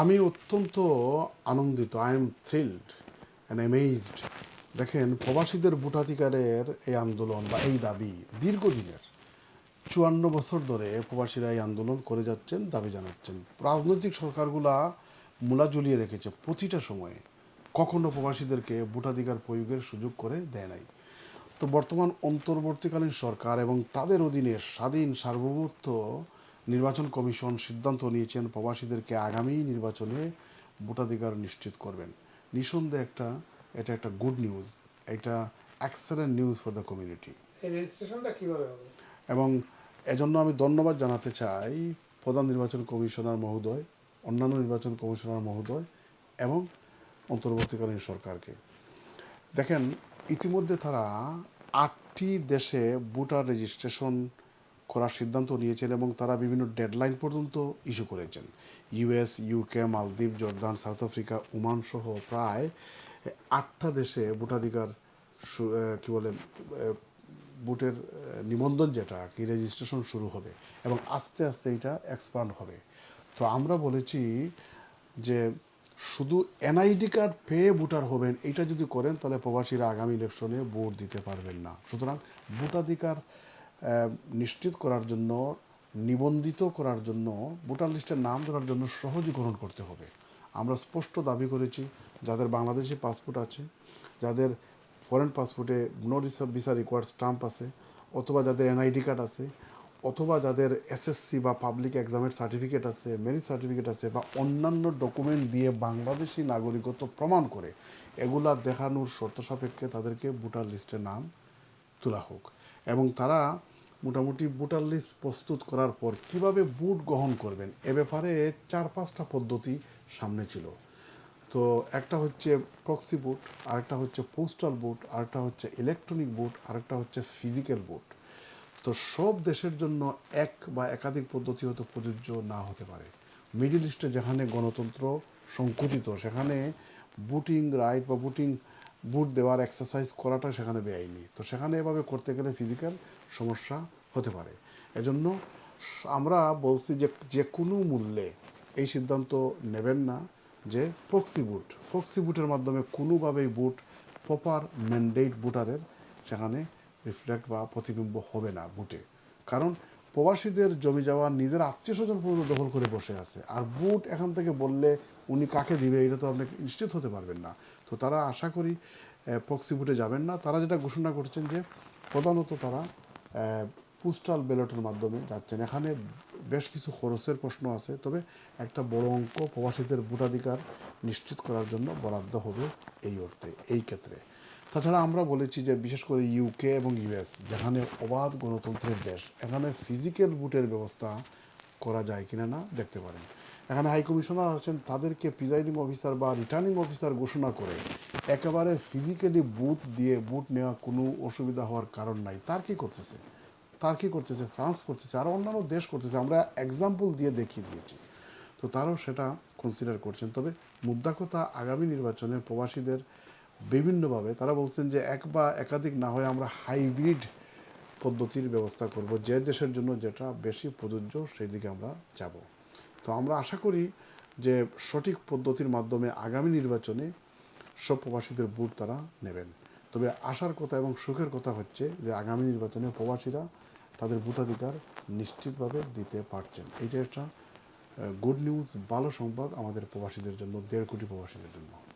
আমি অত্যন্ত আনন্দিত I am thrilled and amazed দেখেন, প্রবাসীদের ভোটাধিকারের এই আন্দোলন বা এই দাবি দীর্ঘদিনের। চুয়ান্ন বছর ধরে প্রবাসীরা এই আন্দোলন করে যাচ্ছেন, দাবি জানাচ্ছেন। রাজনৈতিক সরকারগুলা মূলা ঝুলিয়ে রেখেছে প্রতিটা সময়ে। কখনো প্রবাসীদেরকে ভোটাধিকার প্রয়োগের সুযোগ করে দেয় নাই। তো বর্তমান অন্তর্বর্তীকালীন সরকার এবং তাদের অধীনে স্বাধীন সার্বভৌমত্ব নির্বাচন কমিশন সিদ্ধান্ত নিয়েছেন প্রবাসীদেরকে আগামী নির্বাচনে ভোটাধিকার নিশ্চিত করবেন। নিঃসন্দেহে একটা এটা একটা গুড নিউজ এটা excellent news for the community এবং এজন্য আমি ধন্যবাদ জানাতে চাই প্রধান নির্বাচন কমিশনার মহোদয় অন্যান্য নির্বাচন কমিশনার মহোদয় এবং অন্তর্বর্তীকালীন সরকারকে। দেখেন ইতিমধ্যে তারা আটটি দেশে ভোটার রেজিস্ট্রেশন করার সিদ্ধান্ত নিয়েছেন এবং তারা বিভিন্ন ডেডলাইন পর্যন্ত ইস্যু করেছেন। US, UK, Maldives, Jordan, South Africa, Oman সহ প্রায় আটটা দেশে ভোটাধিকার কি বলে ভোটের নিবন্ধন যেটা, কি রেজিস্ট্রেশন শুরু হবে এবং আস্তে আস্তে এটা এক্সপান্ড হবে। তো আমরা বলেছি যে শুধু এনআইডি কার্ড পেয়ে ভোটার হবেন, এটা যদি করেন তাহলে প্রবাসীরা আগামী ইলেকশনে ভোট দিতে পারবেন না। সুতরাং ভোটাধিকার নিশ্চিত করার জন্য, নিবন্ধিত করার জন্য, ভোটার লিস্টের নাম ধরার জন্য সহজীকরণ করতে হবে। আমরা স্পষ্ট দাবি করেছি, যাদের বাংলাদেশি পাসপোর্ট আছে, যাদের ফরেন পাসপোর্টে নো ভিসা রিকোয়ার্ড স্টাম্প আছে, অথবা যাদের এনআইডি কার্ড আছে, অথবা যাদের এসএসসি বা পাবলিক এক্সামের সার্টিফিকেট আছে মেরিট সার্টিফিকেট আছে, বা অন্যান্য ডকুমেন্ট দিয়ে বাংলাদেশি নাগরিকত্ব প্রমাণ করে, এগুলা দেখানোর শর্ত সাপেক্ষে তাদেরকে ভোটার লিস্টে নাম তোলা হোক। এবং তারা মোটামুটি ভোটার লিস্ট প্রস্তুত করার পর কীভাবে বুট গ্রহণ করবেন, এ ব্যাপারে চার পাঁচটা পদ্ধতি সামনে ছিল। তো একটা হচ্ছে প্রক্সি বুট আরেকটা হচ্ছে পোস্টাল বুট আরেকটা হচ্ছে ইলেকট্রনিক বুট আরেকটা হচ্ছে ফিজিক্যাল বুট তো সব দেশের জন্য এক বা একাধিক পদ্ধতি হয়তো প্রযোজ্য না হতে পারে। মিডিল ইস্টে যেখানে গণতন্ত্র সংকুচিত, সেখানে বুটিং রাইট বা বুটিং বুট দেওয়ার এক্সারসাইজ করাটা সেখানে বেআইনি। তো সেখানে এভাবে করতে গেলে ফিজিক্যাল সমস্যা হতে পারে। এজন্য আমরা বলছি যে যে কোনো মূল্যে এই সিদ্ধান্ত নেবেন না যে প্রক্সি বুট প্রক্সি বুটের মাধ্যমে কোনোভাবেই বুট প্রপার ম্যান্ডেট বুটারের সেখানে রিফ্লেক্ট বা প্রতিবিম্ব হবে না বুটে কারণ প্রবাসীদের জমি যাওয়া নিজের আত্মীয় স্বজন পর্যন্ত দখল করে বসে আছে। আর বুট এখান থেকে বললে উনি কাকে দিবে এটা তো আপনি নিশ্চিত হতে পারবেন না। তো তারা আশা করি প্রক্সি বুটে যাবেন না। তারা যেটা ঘোষণা করছেন যে প্রধানত তারা পোস্টাল ব্যালটের মাধ্যমে যাচ্ছেন। এখানে বেশ কিছু খরচের প্রশ্ন আছে, তবে একটা বড় অঙ্ক প্রবাসীদের ভোটাধিকার নিশ্চিত করার জন্য বরাদ্দ হবে এই অর্থে, এই ক্ষেত্রে। তাছাড়া আমরা বলেছি যে, বিশেষ করে ইউকে এবং ইউএস যেখানে অবাধ গণতন্ত্রের দেশ, এখানে ফিজিক্যাল বুটের ব্যবস্থা করা যায় কিনা না দেখতে পারেন। এখানে হাই কমিশনার আছেন, তাদেরকে প্রিজাইডিং অফিসার বা রিটার্নিং অফিসার ঘোষণা করে একেবারে ফিজিক্যালি বুট দিয়ে বুট নেওয়া কোনো অসুবিধা হওয়ার কারণ নাই। তার কি করতেছে? তার কি করতেছে? ফ্রান্স করতেছে আরও অন্যান্য দেশ করতেছে। আমরা এক্সাম্পল দিয়ে দেখিয়ে দিয়েছি। তো তারাও সেটা কনসিডার করছেন। তবে মুদ্রা কথা আগামী নির্বাচনে প্রবাসীদের বিভিন্নভাবে তারা বলছেন যে এক বা একাধিক না হয় আমরা হাইব্রিড পদ্ধতির ব্যবস্থা করব। যে দেশের জন্য যেটা বেশি প্রযোজ্য সেই দিকে আমরা যাব। তো আমরা আশা করি যে সঠিক পদ্ধতির মাধ্যমে আগামী নির্বাচনে সব প্রবাসীদের ভোট তারা নেবেন। তবে আশার কথা এবং সুখের কথা হচ্ছে যে আগামী নির্বাচনে প্রবাসীরা তাদের ভোটাধিকার নিশ্চিতভাবে দিতে পারছেন। এটা একটা গুড নিউজ ভালো সংবাদ আমাদের প্রবাসীদের জন্য, দেড় কোটি প্রবাসীদের জন্য।